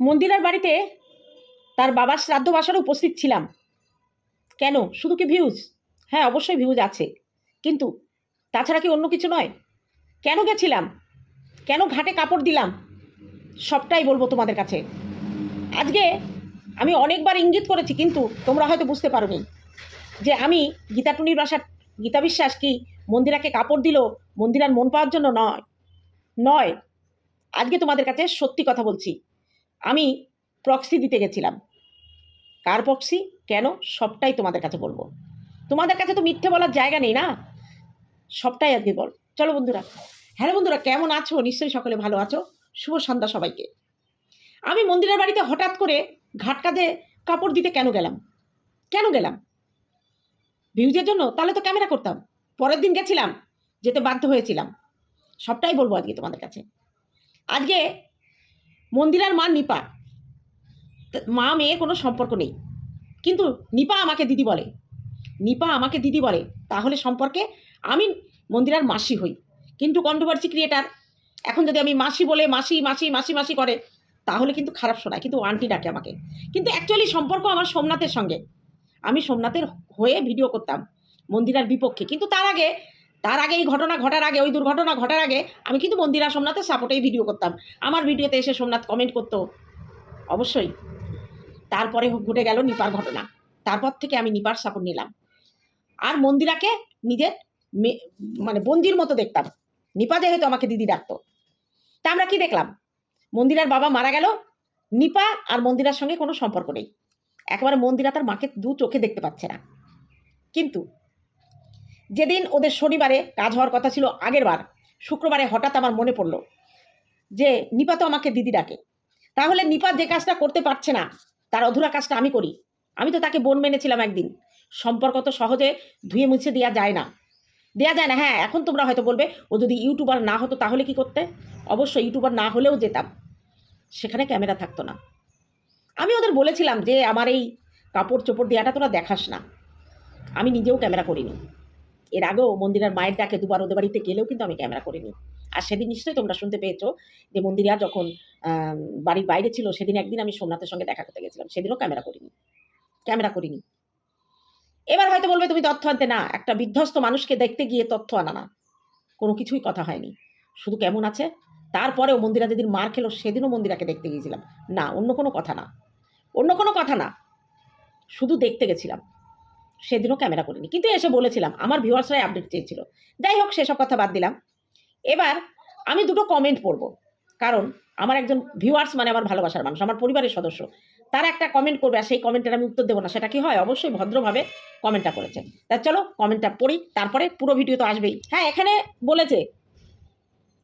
মন্দিরার বাড়িতে তার বাবার শ্রাদ্ধ বাসারও উপস্থিত ছিলাম। কেন? শুধু কি ভিউজ হ্যাঁ অবশ্যই ভিউজ আছে। কিন্তু তাছাড়া কি অন্য কিছু নয়? কেন গেছিলাম? কেন ঘাটে কাপড় দিলাম? সবটাই বলব তোমাদের কাছে। আজকে আমি অনেকবার ইঙ্গিত করেছি, কিন্তু তোমরা হয়তো বুঝতে পারোনি যে আমি গীতাটুনির বাসার গীতা বিশ্বাস কি মন্দিরাকে কাপড় দিল মন্দিরার মন পাওয়ার জন্য নয়? নয়। আজকে তোমাদের কাছে সত্যি কথা বলছি। আমি প্রক্সি দিতে গেছিলাম। কার প্রক্সি কেন? সবটাই তোমাদের কাছে বলব। তোমাদের কাছে তো মিথ্যে বলার জায়গা নেই না? সবটাই আজকে বল। চলো বন্ধুরা। হ্যালো বন্ধুরা, কেমন আছো? নিশ্চয়ই সকলে ভালো আছো। শুভ সন্ধ্যা সবাইকে। আমি মন্দিরের বাড়িতে হঠাৎ করে ঘাট কাজে কাপড় দিতে কেন গেলাম? কেন গেলাম? ভিউজের জন্য? তাহলে তো ক্যামেরা করতাম। পরের দিন গেছিলাম, যেতে বাধ্য হয়েছিলাম। সবটাই বলব আজকে তোমাদের কাছে। আজকে মন্দিরার মা নিপা। মা মেয়ে কোনো সম্পর্ক নেই। কিন্তু নিপা আমাকে দিদি বলে। নিপা আমাকে দিদি বলে, তাহলে সম্পর্কে আমি মন্দিরার মাসি হই। কিন্তু কন্ট্রোভার্সি ক্রিয়েটার এখন যদি আমি মাসি বলে মাসি মাসি মাসি মাসি করে, তাহলে কিন্তু খারাপ শোনায়। কিন্তু আন্টি ডাকে আমাকে। কিন্তু অ্যাকচুয়ালি সম্পর্ক আমার সোমনাথের সঙ্গে। আমি সোমনাথের হয়ে ভিডিও করতাম মন্দিরার বিপক্ষে। কিন্তু তার আগে তার আগে এই ঘটনা ঘটার আগে, ওই দুর্ঘটনা ঘটার আগে আমি কিন্তু মন্দিরা সোমনাথের সাপোর্টেই ভিডিও করতাম। আমার ভিডিওতে এসে সোমনাথ কমেন্ট করতো, অবশ্যই। তারপরে ঘটে গেল নিপার ঘটনা। তারপর থেকে আমি নিপার সাপোর্ট নিলাম। আর মন্দিরাকে নিজের মানে বন্দির মতো দেখতাম। নিপা যেহেতু আমাকে দিদি ডাকতো। তা আমরা কি দেখলাম? মন্দিরার বাবা মারা গেল, নিপা আর মন্দিরার সঙ্গে কোনো সম্পর্ক নেই। একেবারে মন্দিরা তার মাকে দু চোখে দেখতে পাচ্ছে না। কিন্তু যেদিন ওদের শনিবারে কাজ হওয়ার কথা ছিল আগের বার, শুক্রবারে হঠাৎ আমার মনে পড়ল যে নিপা তো আমাকে দিদি ডাকে। তাহলে নিপা যে কাজটা করতে পারছে না, তার অধুরা কাজটা আমি করি। আমি তো তাকে বোন মেনেছিলাম একদিন। সম্পর্ক তো সহজে ধুয়ে মুছে দেওয়া যায় না। দেওয়া যায় না হ্যাঁ এখন তোমরা হয়তো বলবে, ও যদি ইউটিউবার না হতো তাহলে কি করতে? অবশ্যই ইউটিউবার না হলেও যেতাম। সেখানে ক্যামেরা থাকতো না। আমি ওদের বলেছিলাম যে, আমার এই কাপড় চোপড় দেওয়াটা তোরা দেখাস না। আমি নিজেও ক্যামেরা করিনি। এর আগেও মন্দিরের মায়ের ডাকে দুবার ওদের বাড়িতে গেলেও কিন্তু আমি ক্যামেরা করিনি। আর সেদিন নিশ্চয়ই তোমরা শুনতে পেয়েছ যে মন্দিরা যখন বাড়ির বাইরে ছিল, সেদিন একদিন আমি সোমনাথের সঙ্গে দেখা করতে গেছিলাম। সেদিনও ক্যামেরা করিনি। ক্যামেরা করিনি। এবার হয়তো বলবে, তুমি তথ্য আনতে না, একটা বিধ্বস্ত মানুষকে দেখতে গিয়ে তথ্য আনা না। কোনো কিছুই কথা হয়নি। শুধু কেমন আছে? তারপরেও মন্দিরা যেদিন মার খেলো, সেদিনও মন্দিরাকে দেখতে গিয়েছিলাম। না, অন্য কোনো কথা না। অন্য কোনো কথা না। শুধু দেখতে গেছিলাম। সেদিনও ক্যামেরা করিনি। কিন্তু এসে বলেছিলাম, আমার ভিউয়ার্সরাই আপডেট চেয়েছিল। যাই হোক, সেসব কথা বাদ দিলাম। এবার আমি দুটো কমেন্ট পড়ব। কারণ আমার একজন ভিউয়ার্স মানে আমার ভালোবাসার মানুষ, আমার পরিবারের সদস্য। তারা একটা কমেন্ট করবে আর সেই কমেন্টের আমি উত্তর দেবো না। সেটা কি হয়? অবশ্যই ভদ্রভাবে কমেন্টটা করেছে তা চলো কমেন্টটা পড়ি, তারপরে পুরো ভিডিও তো আসবেই। হ্যাঁ এখানে বলেছে,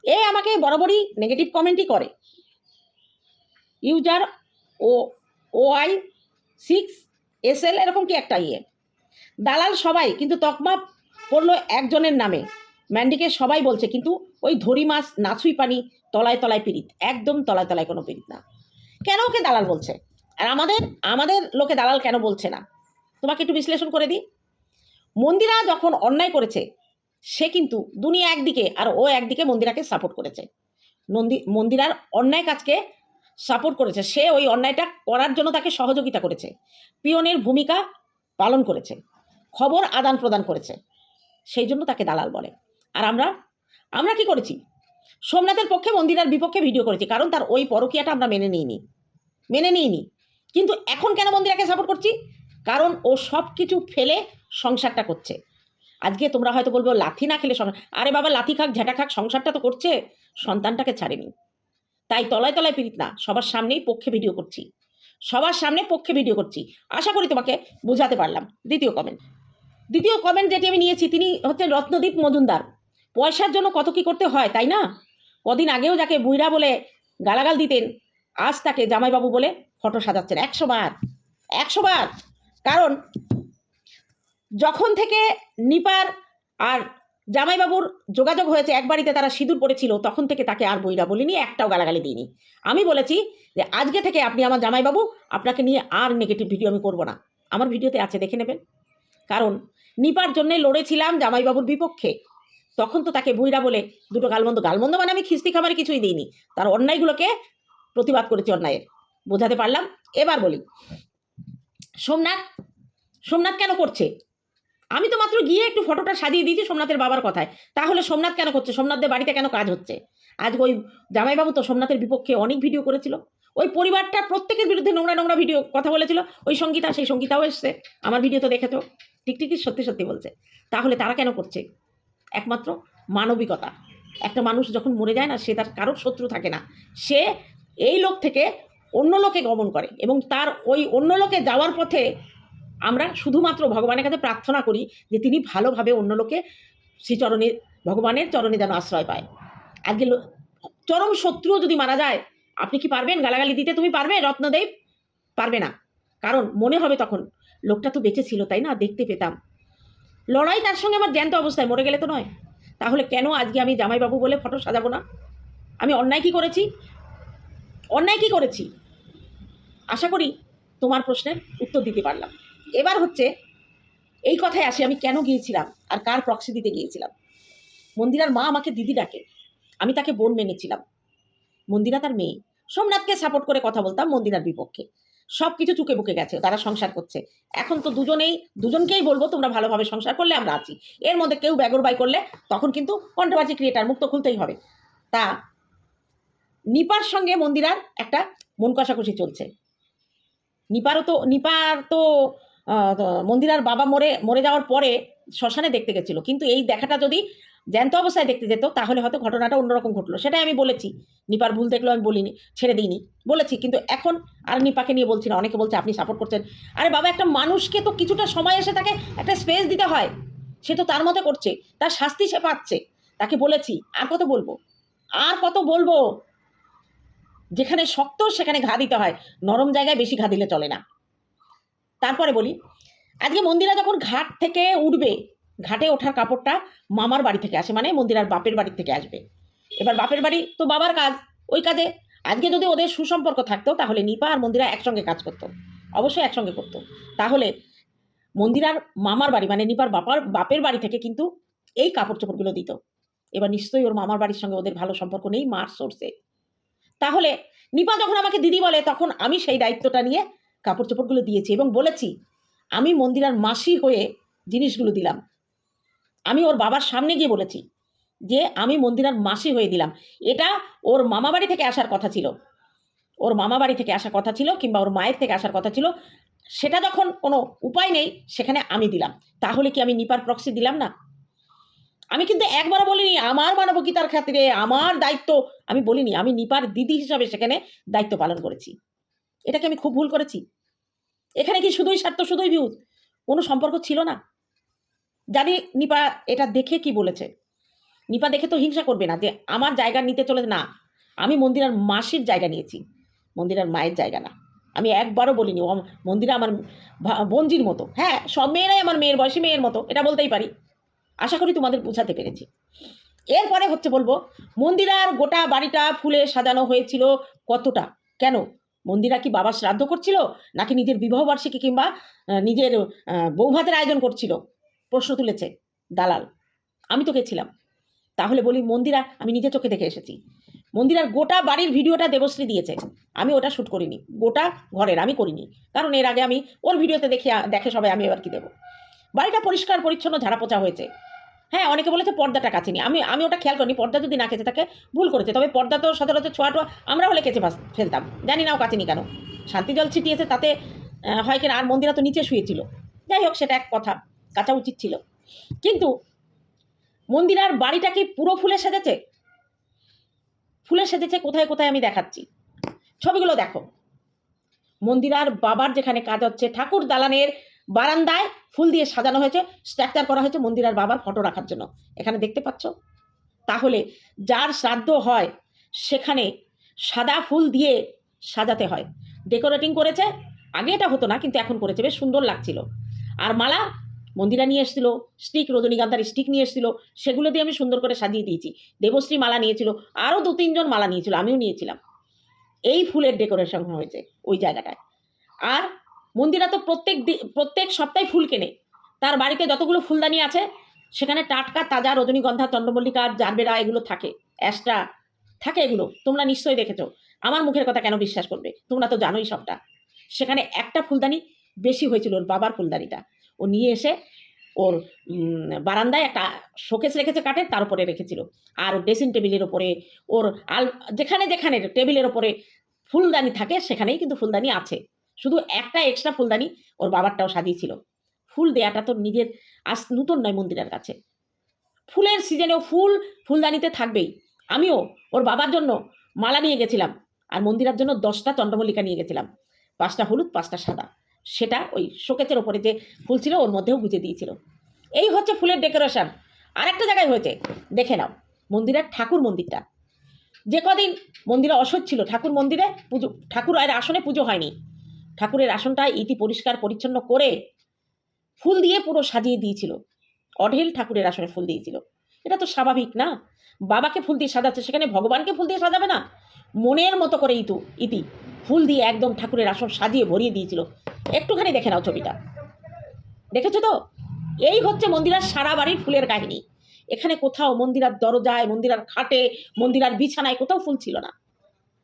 এ আমাকে বরাবরই নেগেটিভ কমেন্টই করে। ইউজার ও ও আই সিক্স এস এল এরকম কি একটা ইয়ে? দালাল সবাই, কিন্তু তকমা পড়ল একজনের নামে। ম্যান্ডিকে সবাই বলছে, কিন্তু ওই ধরি মাছ নাছুই পানি, তলায় তলায় পিরিত একদম তলায় তলায় কোনো পিরিত না। কেন ওকে দালাল বলছে? আর আমাদের আমাদের লোকে দালাল কেন বলছে না? তোমাকে একটু বিশ্লেষণ করে দিই। মন্দিরা যখন অন্যায় করেছে, সে কিন্তু দুনিয়া একদিকে আর ও একদিকে মন্দিরাকে সাপোর্ট করেছে। নন্দী, মন্দিরার অন্যায় কাজকে সাপোর্ট করেছে। সে ওই অন্যায়টা করার জন্য তাকে সহযোগিতা করেছে। পিয়নের ভূমিকা পালন করেছে, খবর আদান প্রদান করেছে, সেই জন্য তাকে দালাল বলে। আর আমরা আমরা কি করেছি? সোমনাথের পক্ষে মন্দিরার বিপক্ষে ভিডিও করেছি, কারণ তার ওই পরকিয়াটা আমরা মেনে নিইনি মেনে নিইনি। কিন্তু এখন কেন মন্দিরাকে সাপোর্ট করছি? কারণ ও সব কিছু ফেলে সংসারটা করছে। আজকে তোমরা হয়তো বলব লাথি না খেলে সংসার, আরে বাবা, লাথি খাক, ঝাঁটা খাক, সংসারটা তো করছে, সন্তানটাকে ছাড়েনি। তাই তলায় তলায় পিরিত না, সবার সামনেই পক্ষে ভিডিও করছি। সবার সামনে পক্ষে ভিডিও করছি। আশা করি তোমাকে বোঝাতে পারলাম। দ্বিতীয় কমেন্ট দ্বিতীয় কমেন্ট যেটি আমি নিয়েছি, তিনি হচ্ছেন রত্নদীপ মজুমদার। পয়সার জন্য কত কি করতে হয়, তাই না? কদিন আগেও যাকে বুইরা বলে গালাগাল দিতেন, আজ তাকে জামাইবাবু বলে ফটো সাজাচ্ছেন। একশো বার। একশো বার। কারণ যখন থেকে নিপার আর জামাইবাবুর যোগাযোগ হয়েছে, এক বাড়িতে তারা সিঁদুর পড়েছিল, তখন থেকে তাকে আর বইরা বলিনি, একটাও গালাগালি দিইনি। আমি বলেছি যে, আজকে থেকে আপনি আমার জামাইবাবু, আপনাকে নিয়ে আর নেগেটিভ ভিডিও আমি করব না। আমার ভিডিওতে আছে, দেখে নেবেন। কারণ নিপার জন্যে লড়েছিলাম জামাইবাবুর বিপক্ষে। তখন তো তাকে বুইরা বলে, দুটো গালমন্দ গালমন্দ মানে আমি খিস্তি খাবারে কিছুই দিইনি। তার অন্যায়গুলোকে প্রতিবাদ করেছি অন্যায়ের। বোঝাতে পারলাম? এবার বলি। সোমনাথ সোমনাথ কেন করছে? আমি তো মাত্র গিয়ে একটু ফটোটা সাজিয়ে দিয়েছি সোমনাথের বাবার কথায়। তাহলে সোমনাথ কেন করছে? সোমনাথদের বাড়িতে কেন কাজ হচ্ছে? আজ ওই জামাইবাবু তো সোমনাথের বিপক্ষে অনেক ভিডিও করেছিল। ওই পরিবারটা প্রত্যেকের বিরুদ্ধে নোংরা নোংরা ভিডিও কথা বলেছিল। ওই সঙ্গীতা, সেই সঙ্গীতাও এসছে। আমার ভিডিও তো দেখেছ টিকটিকি সত্যি সত্যি বলছে। তাহলে তারা কেন করছে? একমাত্র মানবিকতা। একটা মানুষ যখন মরে যায় না, সে তার কারোর শত্রু থাকে না। সে এই লোক থেকে অন্য লোকে গমন করে এবং তার ওই অন্য লোকে যাওয়ার পথে আমরা শুধুমাত্র ভগবানের কাছে প্রার্থনা করি যে তিনি ভালোভাবে অন্য লোকে শ্রীচরণে ভগবানের চরণে যেন আশ্রয় পায়। আজকে চরম শত্রুও যদি মারা যায়, আপনি কি পারবেন? গালাগালি দিতে তুমি পারবে? রত্নদেব পারবে না। কারণ মনে হবে তখন, লোকটা তো বেঁচে ছিল, তাই না? দেখতে পেতাম। লড়াই তার সঙ্গে আমার জ্যান্ত অবস্থায়, মরে গেলে তো নয়। তাহলে কেন আজকে আমি জামাইবাবু বলে ফটো সাজাবো না? আমি অন্যায় কি করেছি? অন্যায় কি করেছি? আশা করি তোমার প্রশ্নের উত্তর দিতে পারলাম। এবার হচ্ছে এই কথায় আসি, আমি কেন গিয়েছিলাম আর কার প্রক্সি দিতে গিয়েছিলাম? মন্দিরার মা আমাকে দিদি ডাকে, আমি তাকে বোন মেনেছিলাম। মন্দিরা তার মেয়ে। সোমনাথকে সাপোর্ট করে কথা বলতাম মন্দিরার বিপক্ষে। সব কিছু চুকে বুকে গেছে, তারা সংসার করছে। এখন তো দুজনেই, দুজনকেই বলব তোমরা ভালোভাবে সংসার করলে আমরা আছি। এর মধ্যে কেউ ব্যাগরবাই করলে তখন কিন্তু কণ্ঠবাজি ক্রিয়েটার মুক্ত খুলতেই হবে। তা নিপার সঙ্গে মন্দিরার একটা মন কষাকষি চলছে। নিপারও তো, নিপার তো মন্দিরার বাবা মরে মরে যাওয়ার পরে শ্মশানে দেখতে গেছিল। কিন্তু এই দেখাটা যদি জ্যান্ত অবস্থায় দেখতে যেত, তাহলে হয়তো ঘটনাটা অন্যরকম ঘটলো। সেটাই আমি বলেছি। নিপার ভুল দেখল আমি বলিনি, ছেড়ে দিইনি। বলেছি, কিন্তু এখন আর নিপাকে নিয়ে বলছি না। অনেকে বলছে, আপনি সাপোর্ট করছেন। আরে বাবা, একটা মানুষকে তো কিছুটা সময় এসে তাকে একটা স্পেস দিতে হয়। সে তো তার মতো করছে, তার শাস্তি সে পাচ্ছে। তাকে বলেছি, আর কত বলব? আর কত বলব? যেখানে শক্ত, সেখানে ঘা দিতে হয়। নরম জায়গায় বেশি ঘা দিলে চলে না। তারপরে বলি, আজকে মন্দিরা যখন ঘাট থেকে উঠবে, ঘাটে ওঠার কাপড়টা মামার বাড়ি থেকে আসে মানে মন্দিরার বাপের বাড়ি থেকে আসবে। এবার বাপের বাড়ি তো বাবার কাজ, ওই কাজে। আজকে যদি ওদের সুসম্পর্ক থাকতো, তাহলে নিপা আর মন্দিরা একসঙ্গে কাজ করতো, অবশ্যই একসঙ্গে করতো। তাহলে মন্দিরার মামার বাড়ি মানে নিপার বাপার, বাপের বাড়ি থেকে কিন্তু এই কাপড় চোপড়গুলো দিত। এবার নিশ্চয়ই ওর মামার বাড়ির সঙ্গে ওদের ভালো সম্পর্ক নেই মার সোর্সে তাহলে নিপা যখন আমাকে দিদি বলে, তখন আমি সেই দায়িত্বটা নিয়ে কাপড় চোপড়গুলো দিয়েছি এবং বলেছি, আমি মন্দিরার মাসি হয়ে জিনিসগুলো দিলাম। আমি ওর বাবার সামনে গিয়ে বলেছি যে, আমি মন্দিরার মাসি হয়ে দিলাম। এটা ওর মামা বাড়ি থেকে আসার কথা ছিল। ওর মামা বাড়ি থেকে আসার কথা ছিল কিংবা ওর মায়ের থেকে আসার কথা ছিল। সেটা যখন কোনো উপায় নেই, সেখানে আমি দিলাম। তাহলে কি আমি নিপার প্রক্সি দিলাম না? আমি কিন্তু একবারও বলিনি, আমার মানবিকতার খাতিরে, আমার দায়িত্ব। আমি বলিনি, আমি নিপার দিদি হিসাবে সেখানে দায়িত্ব পালন করেছি। এটাকে আমি খুব ভুল করেছি। এখানে কি শুধুই স্বার্থ, শুধুই ভিউজ কোনো সম্পর্ক ছিল না। জানি নিপা এটা দেখে কি বলেছে। নিপা দেখে তো হিংসা করবে না যে আমার জায়গা নিতে চলে না, আমি মন্দিরার মাসির জায়গা নিয়েছি। মন্দিরার মায়ের জায়গা না। আমি একবারও বলিনি, ও মন্দিরা আমার বঞ্জির মতো। হ্যাঁ সব মেয়েরাই আমার মেয়ের বয়সী মেয়ের মতো, এটা বলতেই পারি। আশা করি তোমাদের বোঝাতে পেরেছি। এরপরে হচ্ছে বলব, মন্দিরার গোটা বাড়িটা ফুলে সাজানো হয়েছিল কতটা? কেন? মন্দিরা কি বাবা শ্রাদ্ধ করছিল? নাকি নিজের বিবাহবার্ষিকী কিংবা নিজের বৌভাতের আয়োজন করছিল? প্রশ্ন তুলেছে দালাল। আমি তো গেছিলাম তাহলে বলি, মন্দিরা, আমি নিজে চোখে দেখে এসেছি। মন্দিরার গোটা বাড়ির ভিডিওটা দেবশ্রী দিয়েছে। আমি ওটা শ্যুট করিনি। গোটা ঘরের আমি করিনি। কারণ এর আগে আমি ওর ভিডিওতে দেখে দেখে সবাই আমি এবার কি দেবো? বাড়িটা পরিষ্কার, পরিচ্ছন্ন ঝাড়া পোছা হয়েছে। হ্যাঁ অনেকে বলেছে পর্দাটা কাছেনি আমি আমি ওটা খেয়াল করিনি, পর্দা যদি না কেচে থাকে, ভুল করেছে। তবে পর্দা তো সচরাচর ছোঁয়া টোয়া আমরা হলে কেচে ফেলতাম। জানি না ও কাছেনি কেন। শান্তি জল ছিটিয়েছে তাতে হয় কিনা আর মন্দিরা তো নিচে শুয়েছিল। যাই হোক, সেটা এক কথা, কাঁচা উচিত ছিল। কিন্তু মন্দিরার বাড়িটা কি পুরো ফুলে সেজেছে? ফুলে সেজেছে কোথায় কোথায় আমি দেখাচ্ছি। ছবিগুলো দেখো। মন্দিরার বাবার যেখানে কাজ হচ্ছে, ঠাকুর দালানের বারান্দায় ফুল দিয়ে সাজানো হয়েছে, স্ট্রাকচার করা হয়েছে মন্দির আর বাবার ফটো রাখার জন্য। এখানে দেখতে পাচ্ছ? তাহলে যার শ্রাদ্ধ হয়, সেখানে সাদা ফুল দিয়ে সাজাতে হয়। ডেকোরেটিং করেছে, আগে এটা হতো না, কিন্তু এখন করেছে, বেশ সুন্দর লাগছিল। আর মালা মন্দিরা নিয়ে এসেছিল স্টিক রজনীগন্ধার স্টিক নিয়ে এসেছিল, সেগুলো দিয়ে আমি সুন্দর করে সাজিয়ে দিয়েছি। দেবশ্রী মালা নিয়েছিল, আরও দু তিনজন মালা নিয়েছিল, আমিও নিয়েছিলাম। এই ফুলের ডেকোরেশন হয়েছে ওই জায়গাটায়। আর মন্দিরা তো প্রত্যেক প্রত্যেক সপ্তাহে ফুল কেনে। তার বাড়িতে যতগুলো ফুলদানি আছে, সেখানে টাটকা, তাজা রজনীগন্ধা, চন্দ্রমল্লিকা, জারবেরা এগুলো থাকে। অ্যাস্ট্রা থাকে এগুলো। তোমরা নিশ্চয়ই দেখেছ। আমার মুখের কথা কেন বিশ্বাস করবে? তোমরা তো জানোই সবটা। সেখানে একটা ফুলদানি বেশি হয়েছিল ওর বাবার ফুলদানিটা। ও নিয়ে এসে ওর বারান্দায় একটা শোকেস রেখেছে কাঠের তার উপরে রেখেছিল। আর ড্রেসিং টেবিলের ওপরে ওর আল, যেখানে যেখানে টেবিলের ওপরে ফুলদানি থাকে, সেখানেই কিন্তু ফুলদানি আছে। শুধু একটা এক্সট্রা ফুলদানি ওর বাবারটাও সাজিয়েছিল ফুল দেয়াটা তো নিজের আজ নূতন নয় মন্দিরের কাছে। ফুলের সিজনেও ফুল ফুলদানিতে থাকবেই। আমিও ওর বাবার জন্য মালা নিয়ে গেছিলাম আর মন্দিরের জন্য দশটা চন্দ্রমল্লিকা নিয়ে গেছিলাম। পাঁচটা হলুদ, পাঁচটা সাদা। সেটা ওই শোকেচের ওপরে যে ফুল ছিল ওর মধ্যেও গুজে দিয়েছিল। এই হচ্ছে ফুলের ডেকোরেশন। আরেকটা জায়গায় হয়েছে, দেখে নাও, মন্দিরের ঠাকুর মন্দিরটা। যে কদিন মন্দিরে অসৎ ছিল, ঠাকুর মন্দিরে পুজো, ঠাকুর আর আসনে পুজো হয়নি। ঠাকুরের আসনটা ইতি পরিষ্কার পরিচ্ছন্ন করে ফুল দিয়ে পুরো সাজিয়ে দিয়েছিল। অঢেল ঠাকুরের আসনে ফুল দিয়েছিল। এটা তো স্বাভাবিক না? বাবাকে ফুল দিয়ে সাজাচ্ছে, সেখানে ভগবানকে ফুল দিয়ে সাজাবে না? মনের মতো করে ইতু, ইতি, ফুল দিয়ে একদম ঠাকুরের আসন সাজিয়ে ভরিয়ে দিয়েছিল। একটুখানি দেখে নাও ছবিটা। দেখেছ তো? এই হচ্ছে মন্দিরার সারা বাড়ির ফুলের কাহিনী। এখানে কোথাও মন্দিরার দরজায়, মন্দিরার খাটে, মন্দিরার বিছানায় কোথাও ফুল ছিল না।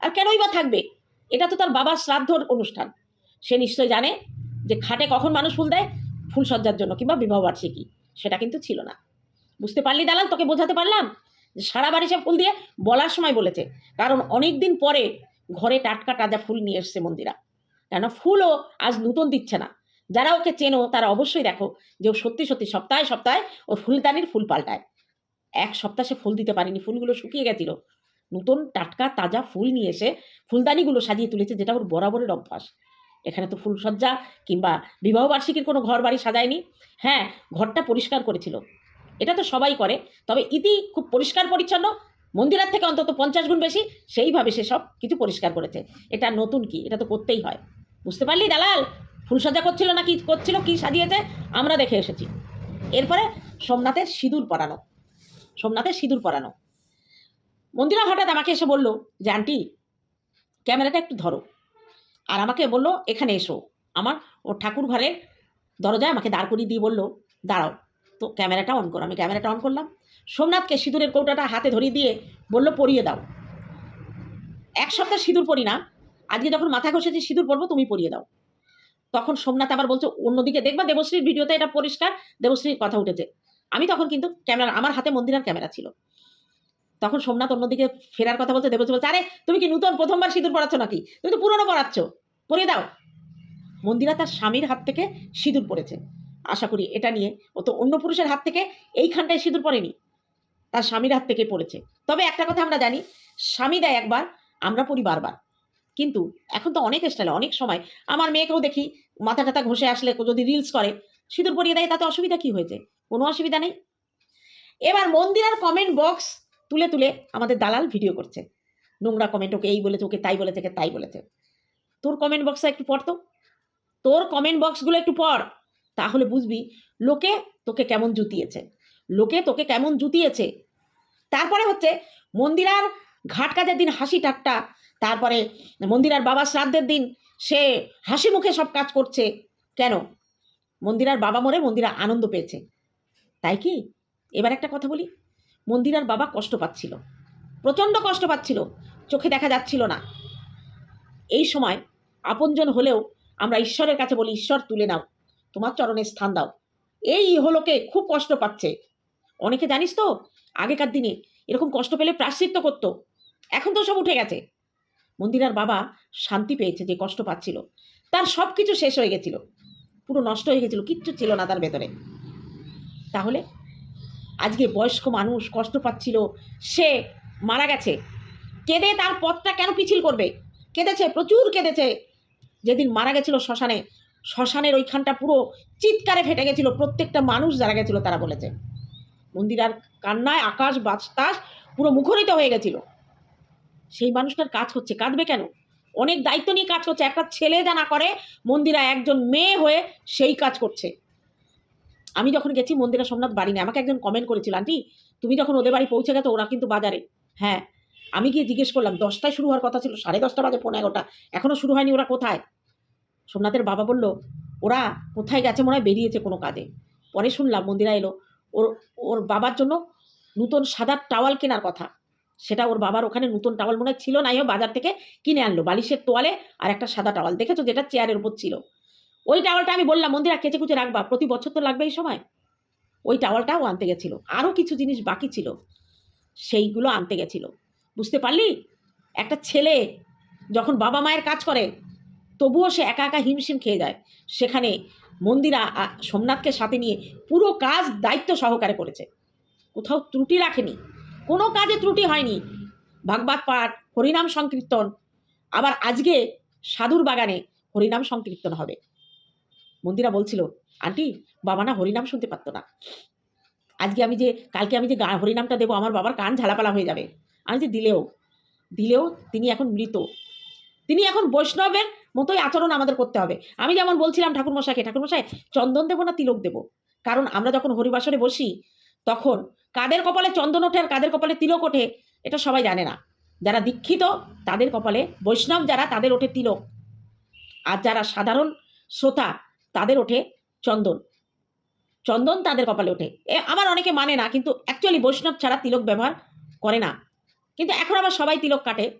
আর কেনই বা থাকবে? এটা তো তার বাবার শ্রাদ্ধর অনুষ্ঠান। সে নিশ্চয় জানে যে খাটে কখন মানুষ ফুল দেয়? ফুল সজ্জার জন্য কিংবা বিবাহবার্ষিকী সেটা কিন্তু ছিল না। বুঝতে পারলি দালাল? তোকে বোঝাতে পারলাম? যে সারা বাড়ি সে ফুল দিয়ে বলার সময় বলেছে। কারণ অনেক দিন পরে ঘরে টাটকা তাজা ফুল নিয়ে এসছে মন্দিরা। কেন ফুলও আজ নতুন দিচ্ছে না। যারা ওকে চেনো, তারা অবশ্যই দেখো যে ও সত্যি সত্যি সপ্তাহে সপ্তাহে ওর ফুলদানির ফুল পাল্টায়। এক সপ্তাহ সে ফুল দিতে পারেনি। ফুলগুলো শুকিয়ে গেছিল। নতুন টাটকা তাজা ফুল নিয়ে এসে ফুলদানিগুলো সাজিয়ে তুলেছে, যেটা ওর বরাবরের অভ্যাস। এখানে তো ফুলসজ্জা কিংবা বিবাহবার্ষিকীর কোনো ঘর বাড়ি সাজায়নি। হ্যাঁ ঘরটা পরিষ্কার করেছিল। এটা তো সবাই করে। তবে ইতি খুব পরিষ্কার পরিচ্ছন্ন। মন্দিরের থেকে অন্তত পঞ্চাশ গুণ বেশি সেইভাবে সে সব কিছু পরিষ্কার করেছে। এটা নতুন কি? এটা তো করতেই হয়। বুঝতে পারলি দালাল? ফুলসজ্জা করছিল না কি করছিল, কি সাজিয়েছে? আমরা দেখে এসেছি। এরপরে সোমনাথের সিঁদুর পরানো। সোমনাথের সিঁদুর পরানো। মন্দিরা হঠাৎ আমাকে এসে বলল যে, আন্টি, ক্যামেরাটা একটু ধরো। আর আমাকে বলল, এখানে এসো। আমার ও ঠাকুর ঘরের দরজায় আমাকে দাঁড় করিয়ে দিয়ে বলল, দাঁড়াও। তো ক্যামেরাটা অন করো। আমি ক্যামেরাটা অন করলাম। সোমনাথকে সিঁদুরের কৌটাটা হাতে ধরিয়ে দিয়ে বলল, পরিয়ে দাও। এক সপ্তাহ সিঁদুর পরি না। আজকে যখন মাথা ঘষেছি, সিঁদুর পরবো, তুমি পরিয়ে দাও। তখন সোমনাথ আবার বলছে, অন্যদিকে দেখবা, দেবশ্রীর ভিডিওতে এটা পরিষ্কার, দেবশ্রীর কথা উঠেছে। আমি তখন কিন্তু ক্যামেরা, আমার হাতে মন্দিরার ক্যামেরা ছিল। তখন সোমনাথ অন্যদিকে ফেরার কথা বলছে দেবশ্রী বলছে, আরে, তুমি কি নূতন প্রথমবার সিঁদুর পড়াচ্ছ নাকি? তুমি তো পুরনো পড়াচ্ছ পরিয়ে দাও। মন্দিরা তার স্বামীর হাত থেকে সিঁদুর পড়েছে। আশা করি এটা নিয়ে ও তো অন্য পুরুষের হাত থেকে এইখানটায় সিঁদুর পড়েনি। তার স্বামীর হাত থেকে পড়েছে। তবে একটা কথা আমরা জানি, স্বামী দেয় একবার, আমরা পড়ি বারবার। কিন্তু এখন তো অনেক স্টাইলে অনেক সময় আমার মেয়েকেও দেখি, মাথা টাথা ঘষে আসলে যদি রিলস করে, সিঁদুর পরিয়ে দেয়, তাতে অসুবিধা কি হয়েছে? কোনো অসুবিধা নেই? এবার মন্দিরার কমেন্ট বক্স তুলে তুলে আমাদের দালাল ভিডিও করছে। নোংরা কমেন্ট ওকে এই বলেছে, ওকে তাই বলেছে, ওকে তাই বলেছে। তোর কমেন্ট বক্সে একটু পড় তো। তোর কমেন্ট বক্সগুলো একটু পড়। তাহলে বুঝবি লোকে তোকে কেমন জুতিয়েছে। লোকে তোকে কেমন জুতিয়েছে। তারপরে হচ্ছে মন্দিরার ঘাট কাজের দিন হাসি ঠাট্টা। তারপরে মন্দিরার বাবা শ্রাদ্ধের দিন সে হাসি মুখে সব কাজ করছে। কেন? মন্দিরার বাবা মরে মন্দিরা আনন্দ পেয়েছে। তাই কি? এবার একটা কথা বলি। মন্দিরার বাবা কষ্ট পাচ্ছিল। প্রচণ্ড কষ্ট পাচ্ছিল। চোখে দেখা যাচ্ছিল না। এই সময় আপনজন হলেও আমরা ঈশ্বরের কাছে বলি, ঈশ্বর, তুলে নাও। তোমার চরণে স্থান দাও। এই ইহলোকে খুব কষ্ট পাচ্ছে। অনেকে জানিস তো, আগেকার দিনে এরকম কষ্ট পেলে প্রাশ্চিত্য করতো। এখন তো সব উঠে গেছে। মন্দিরার বাবা শান্তি পেয়েছে যে কষ্ট পাচ্ছিল। তার সব কিছু শেষ হয়ে গেছিল। পুরো নষ্ট হয়ে গেছিল, কিচ্ছু ছিল না তার ভেতরে। তাহলে আজকে বয়স্ক মানুষ কষ্ট পাচ্ছিল, সে মারা গেছে। কেঁদে তার পথটা কেন পিছিল করবে? কেঁদেছে, প্রচুর কেঁদেছে। যেদিন মারা গেছিল শ্মশানে, শ্মশানের ওইখানটা পুরো চিৎকারে ফেটে গেছিল, প্রত্যেকটা মানুষ যারা গেছিল তারা বলেছে। মন্দিরার কান্নায় আকাশ বাতাস পুরো মুখরিত হয়ে গেছিল। সেই মানুষটার কাজ করছে কাঁদবে কেন? অনেক দায়িত্ব নিয়ে কাজ করছে। একটা ছেলে যা না করে মন্দিরা একজন মেয়ে হয়ে সেই কাজ করছে। আমি যখন গেছি মন্দিরা সোমনাথ বাড়ি নেই আমাকে একজন কমেন্ট করেছিল, আন্টি, তুমি যখন ওদের বাড়ি পৌঁছে গেছো, ওরা কিন্তু বাজারে। হ্যাঁ আমি গিয়ে জিজ্ঞেস করলাম, দশটায় শুরু হওয়ার কথা ছিল? সাড়ে দশটা বাজে পনেরো এগারোটা। এখনও শুরু হয়নি, ওরা কোথায়? সোমনাথের বাবা বলল, ওরা কোথায় গেছে মনে হয়? বেরিয়েছে কোনো কাজে। পরে শুনলাম, মন্দিরা এলো। ওর ওর বাবার জন্য নূতন সাদা টাওয়াল কেনার কথা। সেটা ওর বাবার ওখানে নতুন টাওয়াল মনে ছিল ও বাজার থেকে কিনে আনলো, বালিশের তোয়ালে আর একটা সাদা টাওয়াল। দেখেছ? যেটা চেয়ারের উপর ছিল। ওই টাওয়ালটা আমি বললাম, মন্দিরা কেচে কুচে রাখবা, প্রতি বছর তো লাগবে এই সময়। ওই টাওয়ালটাও আনতে গেছিল আরও কিছু জিনিস বাকি ছিল, সেইগুলো আনতে গেছিল। বুঝতে পারলি? একটা ছেলে যখন বাবা মায়ের কাজ করে, তবুও সে একা একা হিমশিম খেয়ে যায়। সেখানে মন্দিরা সোমনাথকে সাথে নিয়ে পুরো কাজ দায়িত্ব সহকারে করেছে। কোথাও ত্রুটি রাখেনি, কোনো কাজে ত্রুটি হয়নি। ভাগবত পাঠ, হরিনাম সংকীর্তন, আবার আজকে সাধুর বাগানে হরিনাম সংকীর্তন হবে। মন্দিরা বলছিল, আন্টি, বাবা না হরিনাম শুনতে পারতো না। আজকে আমি যে, কালকে আমি যে গা, হরিনামটা দেবো, আমার বাবার কান ঝালাপালা হয়ে যাবে। আমি যে দিলেও দিলেও তিনি এখন মৃত। তিনি এখন বৈষ্ণবের মতোই আচরণ আমাদের করতে হবে। আমি যেমন বলছিলাম ঠাকুরমশাইকে, ঠাকুরমশাই, চন্দন দেবো না তিলক দেবো? কারণ আমরা যখন হরিবাসরে বসি, তখন কাদের কপালে চন্দন ওঠে আর কাদের কপালে তিলক ওঠে, এটা সবাই জানে না। যারা দীক্ষিত, তাদের কপালে বৈষ্ণব যারা, তাদের ওঠে তিলক। আর যারা সাধারণ শ্রোতা তাদের ওঠে চন্দন। চন্দন তাদের কপালে ওঠে। এ আমার অনেকে মানে না, কিন্তু অ্যাকচুয়ালি বৈষ্ণব ছাড়া তিলক ব্যবহার করে না। কিন্তু এখন আবার সবাই তিলক কাটে।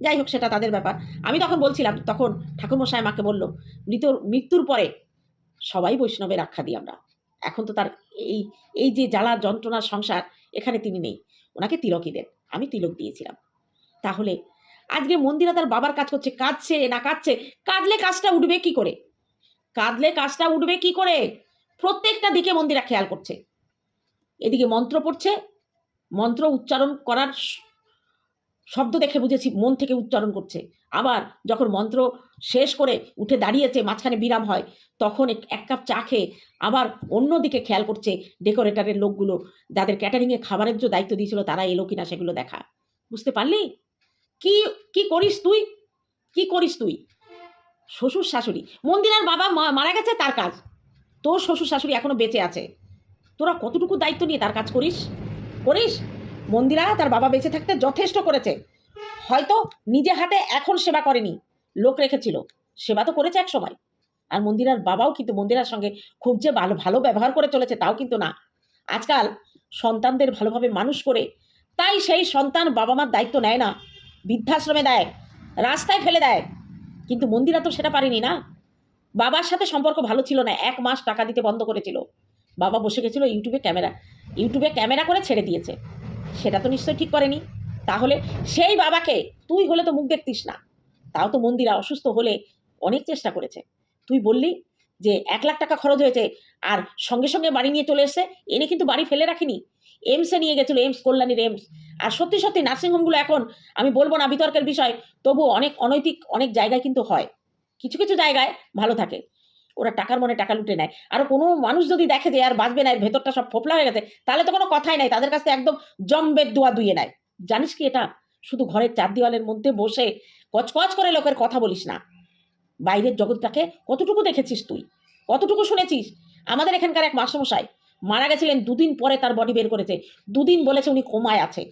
যাই হোক, সেটা তাদের ব্যাপার। আমি তখন বলছিলাম, তখন ঠাকুরমশাই আমাকে বলল মৃত্যুর মৃত্যুর পরে সবাই বৈষ্ণবের আখ্যা দিই আমরা। এখন তো তার এই এই যে জ্বালা যন্ত্রণার সংসার, এখানে তিনি নেই। ওনাকে তিলকই দেন। আমি তিলক দিয়েছিলাম। তাহলে আজকে মন্দিরা তার বাবার কাজ করছে কাঁদছে না কাঁদছে? কাঁদলে কাজটা উঠবে কি করে? কাঁদলে কাজটা উঠবে কি করে? প্রত্যেকটা দিকে মন্দিরা খেয়াল করছে। এদিকে মন্ত্র পড়ছে। মন্ত্র উচ্চারণ করার শব্দ দেখে বুঝেছি, মন থেকে উচ্চারণ করছে। আবার যখন মন্ত্র শেষ করে উঠে দাঁড়িয়েছে, মাঝখানে বিরাম হয়, তখন এক কাপ চা খেয়ে আবার অন্যদিকে খেয়াল করছে ডেকোরেটারের লোকগুলো। যাদের ক্যাটারিংয়ে খাবারের যে দায়িত্ব দিয়েছিল, তারা এলো কিনা সেগুলো দেখা। বুঝতে পারলি? কি কি করিস তুই? কি করিস তুই? শ্বশুর শাশুড়ি। মন্দিরার বাবা মারা গেছে, তার কাজ। তোর শ্বশুর শাশুড়ি এখনও বেঁচে আছে। তোরা কতটুকু দায়িত্ব নিয়ে তার কাজ করিস? করিস? মন্দিরা তার বাবা বেঁচে থাকতে যথেষ্ট করেছে। হয়তো নিজে হাতে এখন সেবা করেনি। লোক রেখেছিল। সেবা তো করেছে এক সময়। আর মন্দিরার বাবাও কিন্তু মন্দিরার সঙ্গে খুব যে ভালো ভালো ব্যবহার করে চলেছে তাও কিন্তু না। আজকাল সন্তানদের ভালোভাবে মানুষ করে, তাই সেই সন্তান বাবা মার দায়িত্ব নেয় না। বৃদ্ধাশ্রমে দেয়, রাস্তায় ফেলে দেয়। কিন্তু মন্দিরা তো সেটা পারেনি না। বাবার সাথে সম্পর্ক ভালো ছিল না, এক মাস টাকা দিতে বন্ধ করেছিল। বাবা বসে গেছিল ইউটিউবে ক্যামেরা ইউটিউবে ক্যামেরা করে ছেড়ে দিয়েছে। সেটা তো নিশ্চয়ই ঠিক করেনি। তাহলে সেই বাবাকে তুই হলে তো মুখ দেখতিস না। তাও তো মন্দিরা অসুস্থ হলে অনেক চেষ্টা করেছে। তুই বললি যে এক লাখ টাকা খরচ হয়েছে, আর সঙ্গে সঙ্গে বাড়ি নিয়ে চলে এসছে, এনে কিন্তু বাড়ি ফেলে রাখিনি। এমসে নিয়ে গেছিল এমস কল্যাণীর এমস আর সত্যি সত্যি নার্সিংহোমগুলো এখন, আমি বলব না বিতর্কের বিষয় তবু অনেক অনৈতিক, অনেক জায়গায় কিন্তু হয়। কিছু কিছু জায়গায় ভালো থাকে। ওরা টাকার মনে টাকা লুটে নেয়। আর কোনো মানুষ যদি দেখে যে আর বাঁচবে না ভেতরটা সব ফোপলা হয়ে গেছে, তাহলে তো কোনো কথাই নাই। তাদের কাছে একদম জম্বের দোয়া দুইয়ে নেয়। জানিস কি এটা? শুধু ঘরের চার দেওয়ালের মধ্যে বসে কচকচ করে লোকের কথা বলিস না। বাইরের জগৎটাকে কতটুকু দেখেছিস তুই? কতটুকু শুনেছিস? আমাদের এখানকার এক মাস্টারমশাই মারা গেছিলেন দুদিন পরে তার বডি বের করেছে। দুদিন বলেছে উনি কোমায় আছে।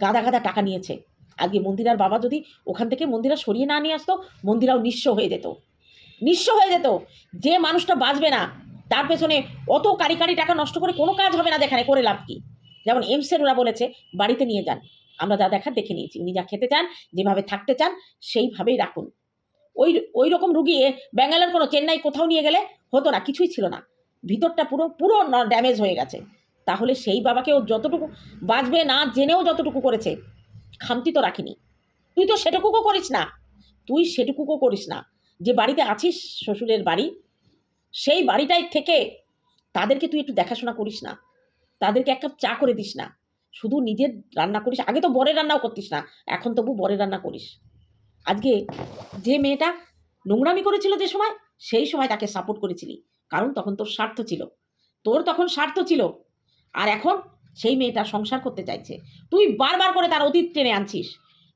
গাদা গাদা টাকা নিয়েছে। আজকে মন্দিরার বাবা যদি ওখান থেকে মন্দিরা সরিয়ে না নিয়ে আসতো, মন্দিরাও নিঃস্ব হয়ে যেত। নিঃস্ব হয়ে যেত। যে মানুষটা বাঁচবে না, তার পেছনে অত কারি কারি টাকা নষ্ট করে কোনো কাজ হবে না যেখানে করে লাভ কি? যেমন এমসের ওরা বলেছে, বাড়িতে নিয়ে যান। আমরা যা দেখার দেখে নিয়েছি। উনি যা খেতে চান, যেভাবে থাকতে চান, সেইভাবেই রাখুন। ওই ওই রকম রুগী ব্যাঙ্গালোর কোনো চেন্নাই কোথাও নিয়ে গেলে হতো না, কিছুই ছিল না। ভিতরটা পুরো পুরো ড্যামেজ হয়ে গেছে। তাহলে সেই বাবাকে ও যতটুকু, বাঁচবে না জেনেও যতটুকু করেছে, খামতি তো রাখিনি। তুই তো সেটুকুও করিস না। তুই সেটুকুও করিস না। যে বাড়িতে আছিস, শ্বশুরের বাড়ি, সেই বাড়িটাই থেকে তাদেরকে তুই একটু দেখাশোনা করিস না। তাদেরকে এক কাপ চা করে দিস না। শুধু নিজের রান্না করিস। আগে তো বরের রান্নাও করতিস না। এখন তবু বরের রান্না করিস। আজকে যে মেয়েটা নোংরামি করেছিল যে সময়, সেই সময় তাকে সাপোর্ট করেছিলি। কারণ তখন তোর স্বার্থ ছিল। তোর তখন স্বার্থ ছিল। আর এখন সেই মেয়েটা সংসার করতে চাইছে। তুই বারবার করে তার অতীত টেনে আনছিস।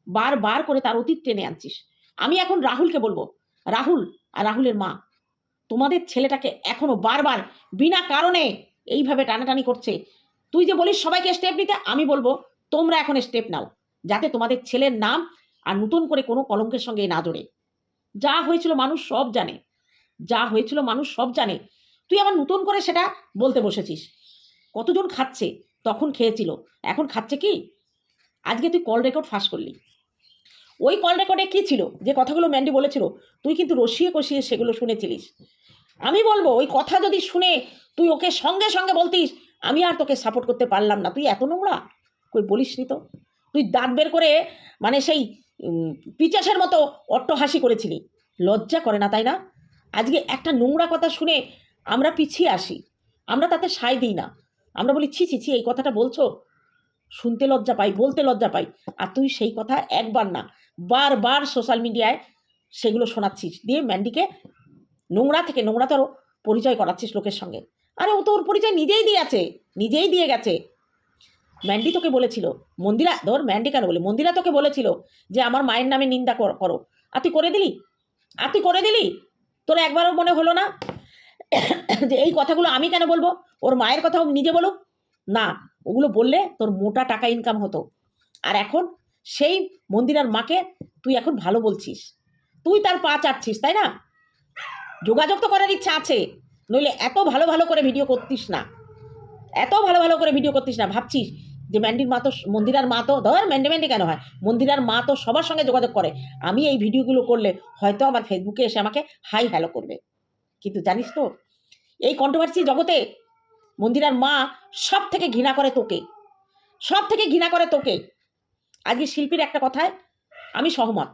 বারবার করে তার অতীত টেনে আনছিস। আমি এখন রাহুলকে বলব, রাহুল আর রাহুলের মা, তোমাদের ছেলেটাকে এখনও বারবার বিনা কারণে এইভাবে টানাটানি করছে। তুই যে বলিস সবাইকে স্টেপ নিতে, আমি বলব তোমরা এখন স্টেপ নাও, যাতে তোমাদের ছেলের নাম আর নতুন করে কোনো কলঙ্কের সঙ্গে না জড়ে। যা হয়েছিল মানুষ সব জানে। যা হয়েছিল মানুষ সব জানে। তুই আবার নতুন করে সেটা বলতে বসেছিস। কতজন খাচ্ছে? তখন খেয়েছিল। এখন খাচ্ছে কি? আজকে তুই কল রেকর্ড ফাঁস করলি। ওই কল রেকর্ডে কী ছিল? যে কথাগুলো ম্যান্ডি বলেছিল, তুই কিন্তু রসিয়ে কষিয়ে সেগুলো শুনেছিলিস। আমি বলব, ওই কথা যদি শুনে তুই ওকে সঙ্গে সঙ্গে বলতিস, আমি আর তোকে সাপোর্ট করতে পারলাম না। তুই এত নোংরা? কই বলিস নি তো? তুই দাঁত বের করে মানে সেই পিচাসের মতো অট্টহাসি করেছিলি। লজ্জা করে না, তাই না? আজকে একটা নোংরা কথা শুনে আমরা পিছিয়ে আসি। আমরা তাতে সায় দিই না। আমরা বলি, ছি ছি ছি, এই কথাটা বলছো? শুনতে লজ্জা পাই, বলতে লজ্জা পাই। আর তুই সেই কথা একবার না, বারবার সোশ্যাল মিডিয়ায় সেগুলো শোনাচ্ছিস। দিয়ে ম্যান্ডিকে নোংরা থেকে নোংরাতর পরিচয় করাচ্ছিস লোকের সঙ্গে। আরে, ও তো ওর পরিচয় নিজেই দিয়েছে নিজেই দিয়ে গেছে। ম্যান্ডি তোকে বলেছিল, মন্দিরা, ধর ম্যান্ডি কেন বলে, মন্দিরা তোকে বলেছিল যে, আমার মায়ের নামে নিন্দা করো। আর তুই করে দিলি? আর তুই করে দিলি? তোর একবারও মনে হলো না যে এই কথাগুলো আমি কেন বলব? ওর মায়ের কথাও নিজে বলুক। না, ওগুলো বললে তোর মোটা টাকা ইনকাম হতো। আর এখন সেই মন্দিরার মাকে তুই এখন ভালো বলছিস। তুই তার পা চাটছিস, তাই না? যোগাযোগ তো করার ইচ্ছা আছে। নইলে এত ভালো ভালো করে ভিডিও করতিস না। এত ভালো ভালো করে ভিডিও করতিস না। ভাবছিস যে ম্যান্ডির মা তো মন্দিরার মা তো, ধর ম্যান্ডি ম্যান্ডি কেন হয়? মন্দিরার মা তো সবার সঙ্গে যোগাযোগ করে। আমি এই ভিডিওগুলো করলে হয়তো আমার ফেসবুকে এসে আমাকে হাই হ্যালো করবে। কিন্তু জানিস তো, এই কন্ট্রোভার্সি জগতে মন্দিরার মা সব থেকে ঘৃণা করে তোকে। সব থেকে ঘৃণা করে তোকে। আজকে শিল্পীর একটা কথায় আমি সহমত।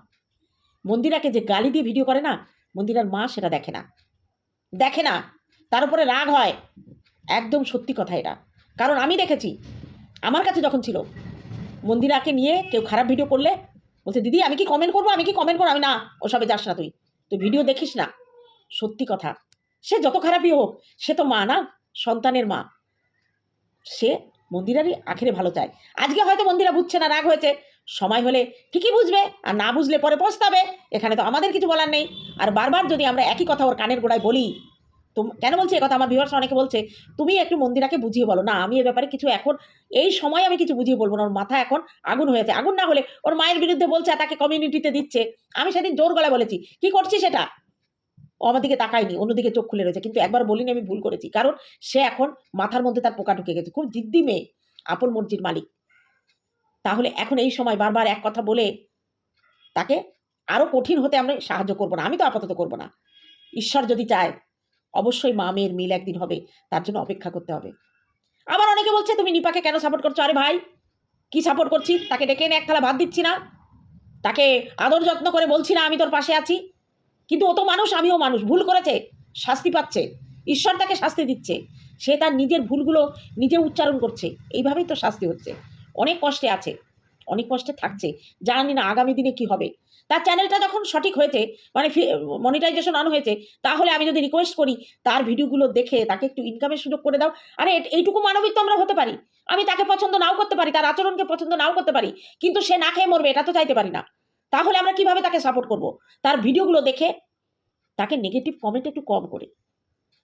মন্দিরাকে যে গালি দিয়ে ভিডিও করে না, মন্দিরার মা সেটা দেখে না। দেখে না। তার উপরে রাগ হয়। একদম সত্যি কথা এটা। কারণ আমি দেখেছি আমার কাছে যখন ছিল, মন্দিরাকে নিয়ে কেউ খারাপ ভিডিও করলে, বলছে, দিদি, আমি কি কমেন্ট করব? আমি কি কমেন্ট করব? আমি না, ওসবে যাস না তুই। তুই ভিডিও দেখিস না। সত্যি কথা। সে যত খারাপই হোক, সে তো মা না, সন্তানের মা। সে মন্দিরারই আখেরে ভালো চায়। আজকে হয়তো মন্দিরা বুঝছে না, রাগ হয়েছে। সময় হলে ঠিকই বুঝবে, আর না বুঝলে পরে পস্তাবে। এখানে তো আমাদের কিছু বলার নেই। আর বারবার যদি আমরা একই কথা ওর কানের গোড়ায় বলি তো কেন বলছি কথা? আমার ভিউয়ার্স অনেকে বলছে, তুমি একটু মন্দিরাকে বুঝিয়ে বলো। না, আমি এ ব্যাপারে কিছু এখন, এই সময় আমি কিছু বুঝিয়ে বলব না। ওর মাথা এখন আগুন হয়েছে। আগুন না হলে ওর মায়ের বিরুদ্ধে বলছে তাকে কমিউনিটিতে দিচ্ছে। আমি সেদিন জোর গলায় বলেছি, কি করছি সেটা ও আমার দিকে তাকায়নি, অন্যদিকে চোখ খুলে রয়েছে। কিন্তু একবার বলিনি আমি ভুল করেছি, কারণ সে এখন মাথার মধ্যে তার পোকা ঢুকে গেছে। খুব জিদ্দি মেয়ে, আপন মর্জির মালিক। তাহলে এখন এই সময় বারবার এক কথা বলে তাকে আরও কঠিন হতে আমরা সাহায্য করব না। আমি তো আপাতত করব না। ঈশ্বর যদি চায় অবশ্যই মা মেয়ের মিল একদিন হবে, তার জন্য অপেক্ষা করতে হবে। আবার অনেকে বলছে, তুমি নিপাকে কেন সাপোর্ট করছ? আরে ভাই, কি সাপোর্ট করছি? তাকে ডেকে এনে এক থালা ভাত দিচ্ছি না। তাকে আদর যত্ন করে বলছি না, আমি তোর পাশে আছি। কিন্তু ও তো মানুষ, আমিও মানুষ, ভুল করেছে, শাস্তি পাচ্ছে। ঈশ্বর তাকে শাস্তি দিচ্ছে। সে তার নিজের ভুলগুলো নিজে উচ্চারণ করছে। এইভাবেই তো শাস্তি হচ্ছে। অনেক কষ্টে আছে, অনেক কষ্টে থাকছে। জানি না আগামী দিনে কি হবে। তার চ্যানেলটা যখন সঠিক হয়েছে মানে মনিটাইজেশন অন হয়েছে, তাহলে আমি যদি রিকোয়েস্ট করি, তার ভিডিওগুলো দেখে, তাকে একটু ইনকামের সুযোগ করে দাও। আরে এইটুকু মানবিক তো আমরা হতে পারি। আমি তাকে পছন্দ নাও করতে পারি, তার আচরণকে পছন্দ নাও করতে পারি, কিন্তু সে না খেয়ে মরবে, এটা তো চাইতে পারি না। তাহলে আমরা কীভাবে তাকে সাপোর্ট করব? তার ভিডিওগুলো দেখে, তাকে নেগেটিভ কমেন্ট একটু কম করে।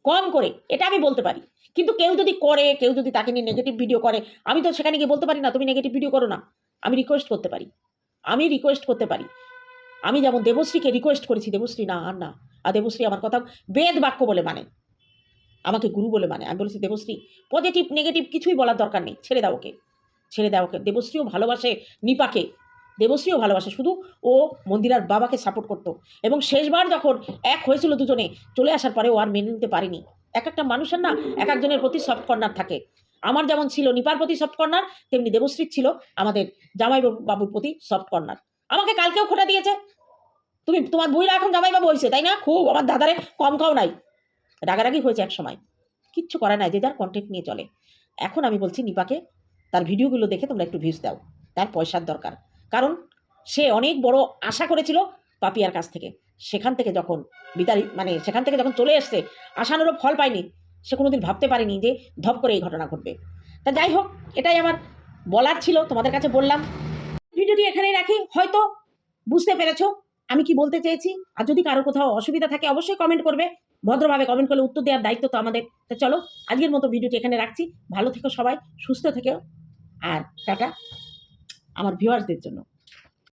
কম করে, এটা আমি বলতে পারি। কিন্তু কেউ যদি করে, কেউ যদি তাকে নিয়ে নেগেটিভ ভিডিও করে, আমি তো সেখানে গিয়ে বলতে পারি না, তুমি নেগেটিভ ভিডিও করো না। আমি রিকোয়েস্ট করতে পারি। আমি রিকোয়েস্ট করতে পারি। আমি যেমন দেবশ্রীকে রিকোয়েস্ট করেছি, দেবশ্রী, না, আর না। আর দেবশ্রী আমার কথা বেদ বাক্য বলে মানে। আমাকে গুরু বলে মানে। আমি বলেছি, দেবশ্রী পজিটিভ নেগেটিভ কিছুই বলার দরকার নেই, ছেড়ে দাও ওকে। ছেড়ে দাও ওকে। দেবশ্রীও ভালোবাসে নিপাকে। দেবশ্রীও ভালোবাসে, শুধু ও মন্দিরার বাবাকে সাপোর্ট করতো। এবং শেষবার যখন এক হয়েছিল দুজনে, চলে আসার পরে ও আর মেনে নিতে পারেনি। এক একটা মানুষের না, এক একজনের প্রতি সফট কর্নার থাকে। আমার যেমন ছিল নিপার প্রতি সফট কর্নার তেমনি দেবশ্রীর ছিল আমাদের জামাইবাবু বাবুর প্রতি সফট কর্নার আমাকে কালকেও খোটা দিয়েছে। তুমি তোমার বইরা এখন জামাইবাবু হয়েছে তাই না? খুব, আমার দাদারে কম খাও নাই। রাগারাগি হয়েছে এক সময়। কিচ্ছু করে নাই, যে যার কন্টেন্ট নিয়ে চলে। এখন আমি বলছি, নিপাকে তার ভিডিওগুলো দেখে তোমরা একটু ভিউজ দাও। তার পয়সার দরকার। কারণ সে অনেক বড় আশা করেছিল পাপিয়ার কাছ থেকে। সেখান থেকে যখন বিতাড়ি মানে সেখান থেকে যখন চলে এসছে, আশানুরূপ ফল পায়নি। সে কোনোদিন ভাবতে পারেনি যে ধপ করে এই ঘটনা ঘটবে। তা যাই হোক, এটাই আমার বলার ছিল, তোমাদের কাছে বললাম। ভিডিওটি এখানেই রাখি, হয়তো বুঝতে পেরেছ আমি কি বলতে চেয়েছি। আর যদি কারও কোথাও অসুবিধা থাকে, অবশ্যই কমেন্ট করবে। ভদ্রভাবে কমেন্ট করলে উত্তর দেওয়ার দায়িত্ব তো আমাদের। তা চলো, আজকের মতো ভিডিওটি এখানে রাখছি। ভালো থেকো সবাই, সুস্থ থেকেও আর টাটা, আমার ভিউয়ার্সদের জন্য।